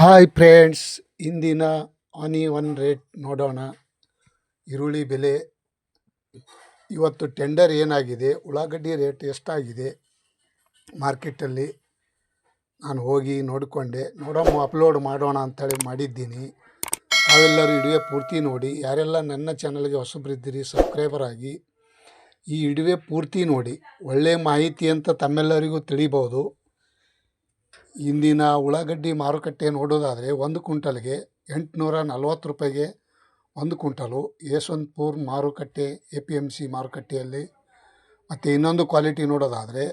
Hi friends ಇಂದಿನ ಆನಿ one rate ನೋಡೋಣ. ಈರುಳ್ಳಿ ಬೆಲೆ ಇವತ್ತು ಟೆಂಡರ್ ಏನಾಗಿದೆ, ಉಳ್ಳಾಗಡ್ಡಿ ರೇಟ್ ಎಷ್ಟಾಗಿದೆ ಮಾರ್ಕೆಟಲ್ಲಿ? ನಾನು ಹೋಗಿ ನೋಡಿಕೊಂಡೆ. ನೋಡೋಣ ಅಪ್ಲೋಡ್ ಮಾಡೋಣ ಅಂತೇಳಿ ಮಾಡಿದ್ದೀನಿ. ತಾವೆಲ್ಲರೂ ಇಡುವೆ ಪೂರ್ತಿ ನೋಡಿ. ಯಾರೆಲ್ಲ ನನ್ನ ಚಾನಲ್ಗೆ ಹೊಸಬ್ರಿದ್ದೀರಿ ಸಬ್ಸ್ಕ್ರೈಬರ್ ಆಗಿ, ಈ ಇಡುವೆ ಪೂರ್ತಿ ನೋಡಿ. ಒಳ್ಳೆಯ ಮಾಹಿತಿ ಅಂತ ತಮ್ಮೆಲ್ಲರಿಗೂ ತಿಳಿಬೋದು. ಇಂದಿನ ಉಳ್ಳಾಗಡ್ಡಿ ಮಾರುಕಟ್ಟೆ ನೋಡೋದಾದರೆ ಒಂದು ಕ್ವಿಂಟಲ್ಗೆ ಎಂಟುನೂರ ನಲ್ವತ್ತು ರೂಪಾಯಿಗೆ ಒಂದು ಕ್ವಿಂಟಲು. ಯಶವಂತಪುರ ಮಾರುಕಟ್ಟೆ, ಎ ಪಿ ಎಂ ಸಿ ಮಾರುಕಟ್ಟೆಯಲ್ಲಿ ಮತ್ತು ಇನ್ನೊಂದು ಕ್ವಾಲಿಟಿ ನೋಡೋದಾದರೆ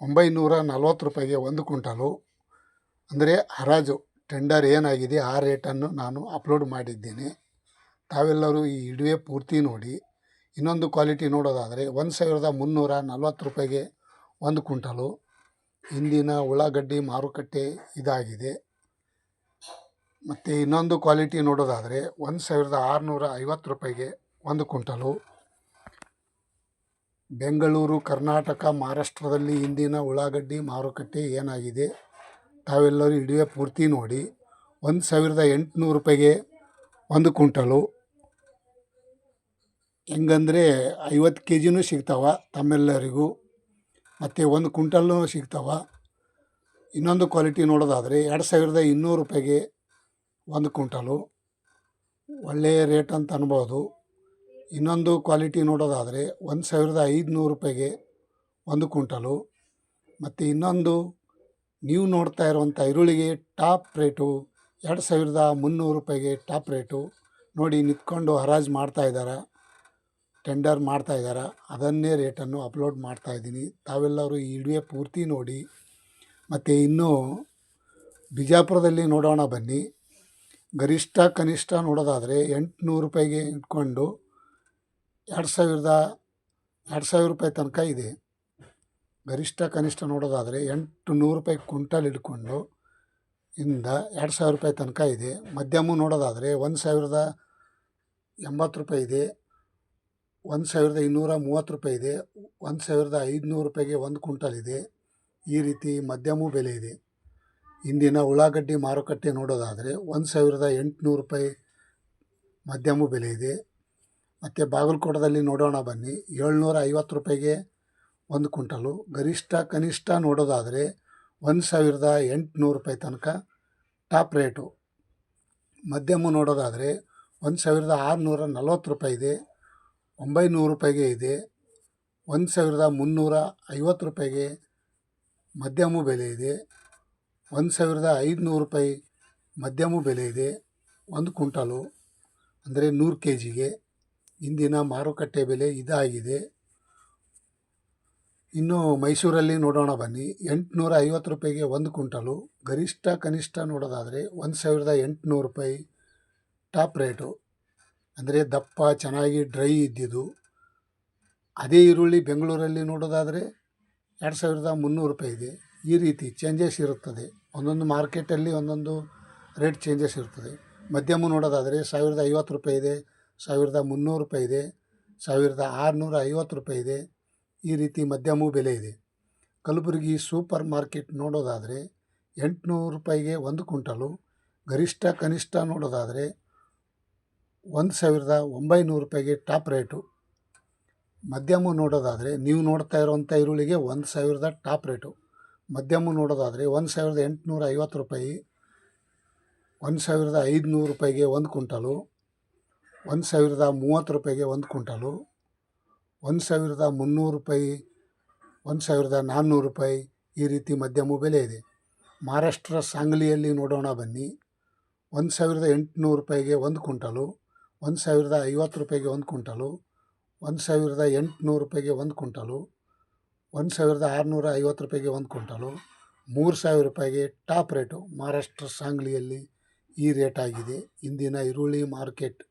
ಒಂಬೈನೂರ ನಲ್ವತ್ತು ರೂಪಾಯಿಗೆ ಒಂದು ಕ್ವಿಂಟಲು. ಅಂದರೆ ಹರಾಜು. ಟೆಂಡರ್ ಏನಾಗಿದೆ ಆ ರೇಟನ್ನು ನಾನು ಅಪ್ಲೋಡ್ ಮಾಡಿದ್ದೇನೆ. ತಾವೆಲ್ಲರೂ ಈ ಇಡುವೆ ಪೂರ್ತಿ ನೋಡಿ. ಇನ್ನೊಂದು ಕ್ವಾಲಿಟಿ ನೋಡೋದಾದರೆ ಒಂದು ಸಾವಿರದ ಮುನ್ನೂರ ನಲ್ವತ್ತು ರೂಪಾಯಿಗೆ ಒಂದು ಕ್ವಿಂಟಲು. ಇಂದಿನ ಉಳ್ಳಾಗಡ್ಡಿ ಮಾರುಕಟ್ಟೆ ಇದಾಗಿದೆ. ಮತ್ತು ಇನ್ನೊಂದು ಕ್ವಾಲಿಟಿ ನೋಡೋದಾದರೆ ಒಂದು ಸಾವಿರದ ಆರುನೂರ ಐವತ್ತು ರೂಪಾಯಿಗೆ ಒಂದು ಕುಂಟಲು ಬೆಂಗಳೂರು, ಕರ್ನಾಟಕ, ಮಹಾರಾಷ್ಟ್ರದಲ್ಲಿ ಇಂದಿನ ಉಳ್ಳಾಗಡ್ಡಿ ಮಾರುಕಟ್ಟೆ ಏನಾಗಿದೆ ತಾವೆಲ್ಲರೂ ಇಡುವೆ ಪೂರ್ತಿ ನೋಡಿ. ಒಂದು ಸಾವಿರದ ಎಂಟುನೂರು ರೂಪಾಯಿಗೆ ಒಂದು ಕುಂಟಲು ಹೆಂಗಂದರೆ ಐವತ್ತು ಕೆ ಜಿನೂ ಸಿಗ್ತಾವೆ ತಮ್ಮೆಲ್ಲರಿಗೂ. ಮತ್ತು ಒಂದು ಕುಂಟಲ್ನೂ ಸಿಗ್ತಾವೆ. ಇನ್ನೊಂದು ಕ್ವಾಲಿಟಿ ನೋಡೋದಾದರೆ ಎರಡು ಸಾವಿರದ ಇನ್ನೂರು ರೂಪಾಯಿಗೆ ಒಂದು ಕುಂಟಲು ಒಳ್ಳೆಯ ರೇಟ್ ಅಂತ ಅನ್ಬೋದು. ಇನ್ನೊಂದು ಕ್ವಾಲಿಟಿ ನೋಡೋದಾದರೆ ಒಂದು ಸಾವಿರದ ಐದುನೂರು ರೂಪಾಯಿಗೆ ಒಂದು ಕುಂಟಲು ಮತ್ತು ಇನ್ನೊಂದು ನೀವು ನೋಡ್ತಾ ಇರುವಂಥ ಈರುಳ್ಳಿಗೆ ಟಾಪ್ ರೇಟು ಎರಡು ಸಾವಿರದ ಮುನ್ನೂರು ರೂಪಾಯಿಗೆ ಟಾಪ್ ರೇಟು. ನೋಡಿ ನಿಂತ್ಕೊಂಡು ಹರಾಜು ಮಾಡ್ತಾ ಇದ್ದಾರೆ. ಟೆಂಡರ್ ಮಾಡ್ತಾ ಇದ್ದಾರೆ ಅದನ್ನೇ ರೇಟನ್ನು ಅಪ್ಲೋಡ್ ಮಾಡ್ತಾ ಇದ್ದೀನಿ. ತಾವೆಲ್ಲರೂ ಈ ವಿಡಿಯೋ ಪೂರ್ತಿ ನೋಡಿ. ಮತ್ತು ಇನ್ನೂ ಬಿಜಾಪುರದಲ್ಲಿ ನೋಡೋಣ ಬನ್ನಿ. ಗರಿಷ್ಠ ಕನಿಷ್ಠ ನೋಡೋದಾದರೆ ಎಂಟುನೂರು ರೂಪಾಯಿಗೆ ಇಟ್ಕೊಂಡು ಎರಡು ಸಾವಿರದ, ಎರಡು ಸಾವಿರ ರೂಪಾಯಿ ತನಕ ಇದೆ. ಗರಿಷ್ಠ ಕನಿಷ್ಠ ನೋಡೋದಾದರೆ ಎಂಟು ನೂರು ರೂಪಾಯಿ ಕುಂಟಲ್ ಹಿಡ್ಕೊಂಡು ಇಂದ ಎರಡು ಸಾವಿರ ರೂಪಾಯಿ ತನಕ ಇದೆ. ಮಧ್ಯಮ ನೋಡೋದಾದರೆ ಒಂದು ಸಾವಿರದ ಎಂಬತ್ತು ರೂಪಾಯಿ ಇದೆ. ಒಂದು ಸಾವಿರದ ಇನ್ನೂರ ಮೂವತ್ತು ರೂಪಾಯಿ ಇದೆ. ಒಂದು ಸಾವಿರದ ಐದುನೂರು ರೂಪಾಯಿಗೆ ಒಂದು ಕ್ವಿಂಟಲ್ ಇದೆ. ಈ ರೀತಿ ಮಧ್ಯಮ ಬೆಲೆ ಇದೆ. ಇಂದಿನ ಉಳ್ಳಾಗಡ್ಡಿ ಮಾರುಕಟ್ಟೆ ನೋಡೋದಾದರೆ ಒಂದು ಸಾವಿರದ ಎಂಟುನೂರು ರೂಪಾಯಿ ಮಧ್ಯಮ ಬೆಲೆ ಇದೆ. ಮತ್ತು ಬಾಗಲಕೋಟದಲ್ಲಿ ನೋಡೋಣ ಬನ್ನಿ. ಏಳ್ನೂರ ಐವತ್ತು ರೂಪಾಯಿಗೆ ಒಂದು ಕ್ವಿಂಟಲು. ಗರಿಷ್ಠ ಕನಿಷ್ಠ ನೋಡೋದಾದರೆ ಒಂದು ಸಾವಿರದ ಎಂಟುನೂರು ರೂಪಾಯಿ ತನಕ ಟಾಪ್ ರೇಟು. ಮಧ್ಯಮ ನೋಡೋದಾದರೆ ಒಂದು ಸಾವಿರದ ಆರುನೂರ ನಲ್ವತ್ತು ರೂಪಾಯಿ ಇದೆ. ಒಂಬೈನೂರು ರೂಪಾಯಿಗೆ ಇದೆ, ಒಂದು ಸಾವಿರದ ಮುನ್ನೂರ ಐವತ್ತು ರೂಪಾಯಿಗೆ ಮಧ್ಯಮ ಬೆಲೆ ಇದೆ, ಒಂದು ಸಾವಿರದ ಐದುನೂರು ರೂಪಾಯಿ ಮಧ್ಯಮ ಬೆಲೆ ಇದೆ, ಒಂದು ಕ್ವಿಂಟಲು, ಅಂದರೆ ನೂರು ಕೆ ಜಿಗೆ ಇಂದಿನ ಮಾರುಕಟ್ಟೆ ಬೆಲೆ ಇದಾಗಿದೆ. ಇನ್ನು ಮೈಸೂರಲ್ಲಿ ನೋಡೋಣ ಬನ್ನಿ, ಎಂಟುನೂರ ಐವತ್ತು ರೂಪಾಯಿಗೆ ಒಂದು ಕ್ವಿಂಟಲು. ಗರಿಷ್ಠ ಕನಿಷ್ಠ ನೋಡೋದಾದರೆ ಒಂದು ಸಾವಿರದ ಎಂಟುನೂರು ರೂಪಾಯಿ ಟಾಪ್ ರೇಟು. ಅಂದರೆ ದಪ್ಪ, ಚೆನ್ನಾಗಿ ಡ್ರೈ ಇದ್ದಿದ್ದು. ಅದೇ ಈರುಳ್ಳಿ ಬೆಂಗಳೂರಲ್ಲಿ ನೋಡೋದಾದರೆ ಎರಡು ಸಾವಿರದ ಮುನ್ನೂರು ರೂಪಾಯಿ ಇದೆ. ಈ ರೀತಿ ಚೇಂಜಸ್ ಇರುತ್ತದೆ. ಒಂದೊಂದು ಮಾರ್ಕೆಟಲ್ಲಿ ಒಂದೊಂದು ರೇಟ್ ಚೇಂಜಸ್ ಇರ್ತದೆ ಮಧ್ಯಮ ನೋಡೋದಾದರೆ ಸಾವಿರದ ಐವತ್ತು ರೂಪಾಯಿ ಇದೆ, ಸಾವಿರದ ಮುನ್ನೂರು ರೂಪಾಯಿ ಇದೆ, ಸಾವಿರದ ಆರುನೂರ ಐವತ್ತು ರೂಪಾಯಿ ಇದೆ. ಈ ರೀತಿ ಮಧ್ಯಮ ಬೆಲೆ ಇದೆ. ಕಲಬುರಗಿ ಸೂಪರ್ ಮಾರ್ಕೆಟ್ ನೋಡೋದಾದರೆ ಎಂಟುನೂರು ರೂಪಾಯಿಗೆ ಒಂದು ಕ್ವಿಂಟಲು. ಗರಿಷ್ಠ, ಕನಿಷ್ಠ ನೋಡೋದಾದರೆ ಒಂದು ಸಾವಿರದ ಒಂಬೈನೂರು ರೂಪಾಯಿಗೆ ಟಾಪ್ ರೇಟು. ಮಧ್ಯಮ ನೋಡೋದಾದರೆ ನೀವು ನೋಡ್ತಾ ಇರೋವಂಥ ಈರುಳ್ಳಿಗೆ ಒಂದು ಸಾವಿರದ ಟಾಪ್ ರೇಟು. ಮಧ್ಯಮ ನೋಡೋದಾದರೆ ಒಂದು ಸಾವಿರದ ಎಂಟುನೂರ ಐವತ್ತು ರೂಪಾಯಿ, ಒಂದು ಸಾವಿರದ ಐದುನೂರು ರೂಪಾಯಿಗೆ ಒಂದು ಕುಂಟಲು ಒಂದು ಸಾವಿರದ ಮೂವತ್ತು ರೂಪಾಯಿಗೆ ಒಂದು ಕುಂಟಲು ಒಂದು ಸಾವಿರದ ಮುನ್ನೂರು ರೂಪಾಯಿ, ಒಂದು ಸಾವಿರದ ನಾನ್ನೂರು ರೂಪಾಯಿ ಈ ರೀತಿ ಮಧ್ಯಮ ಬೆಲೆ ಇದೆ. ಮಹಾರಾಷ್ಟ್ರ ಸಾಂಗ್ಲಿಯಲ್ಲಿ ನೋಡೋಣ ಬನ್ನಿ. ಒಂದು ಸಾವಿರದ ಎಂಟುನೂರು ರೂಪಾಯಿಗೆ ಒಂದು ಕ್ವಿಂಟಲು ಒಂದು ಸಾವಿರದ ಐವತ್ತು ರೂಪಾಯಿಗೆ ಒಂದು ಕ್ವಿಂಟಲು, ಒಂದು ಸಾವಿರದ ಎಂಟುನೂರು ರೂಪಾಯಿಗೆ ಒಂದು ಕ್ವಿಂಟಲು, ಒಂದು ಸಾವಿರದ ಆರುನೂರ ಐವತ್ತು ರೂಪಾಯಿಗೆ ಒಂದು ಕ್ವಿಂಟಲು, ಮೂರು ಸಾವಿರ ರೂಪಾಯಿಗೆ ಟಾಪ್ ರೇಟು ಮಹಾರಾಷ್ಟ್ರ ಸಾಂಗ್ಲಿಯಲ್ಲಿ ಈ ರೇಟ್ ಆಗಿದೆ. ಇಂದಿನ ಈರುಳ್ಳಿ ಮಾರ್ಕೆಟ್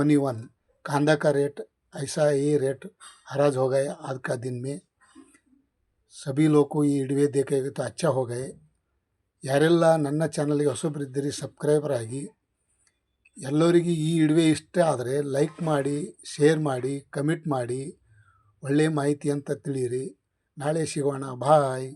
ಒನ್ ಒನ್. ಕಾಂದಕ ರೇಟ್ ಐಸಾ ಈ ರೇಟ್, ಹರಾಜ್ ಹೋಗಾಯ हो ದಿನ್ಮೆ आज ಲೋಕು ಈ ಇಡುವೆ ದೇಕಾಗಿತ್ತು ಅಚ್ಚ ಹೋಗಾಯ ಯಾರೆಲ್ಲ ನನ್ನ ಚಾನಲ್ಗೆ ಹೊಸಬ್ರಿದ್ದೀರಿ, ಸಬ್ಸ್ಕ್ರೈಬರ್ ಆಗಿ ಎಲ್ಲರಿಗೆ ಈ ಇಡುವೆ ಇಷ್ಟ ಆದರೆ ಲೈಕ್ ಮಾಡಿ ಶೇರ್ ಮಾಡಿ ಕಮೆಂಟ್ ಮಾಡಿ ಒಳ್ಳೆಯ ಮಾಹಿತಿ ಅಂತ ತಿಳಿಯಿರಿ. ನಾಳೆ ಸಿಗೋಣ. ಬಾಯ್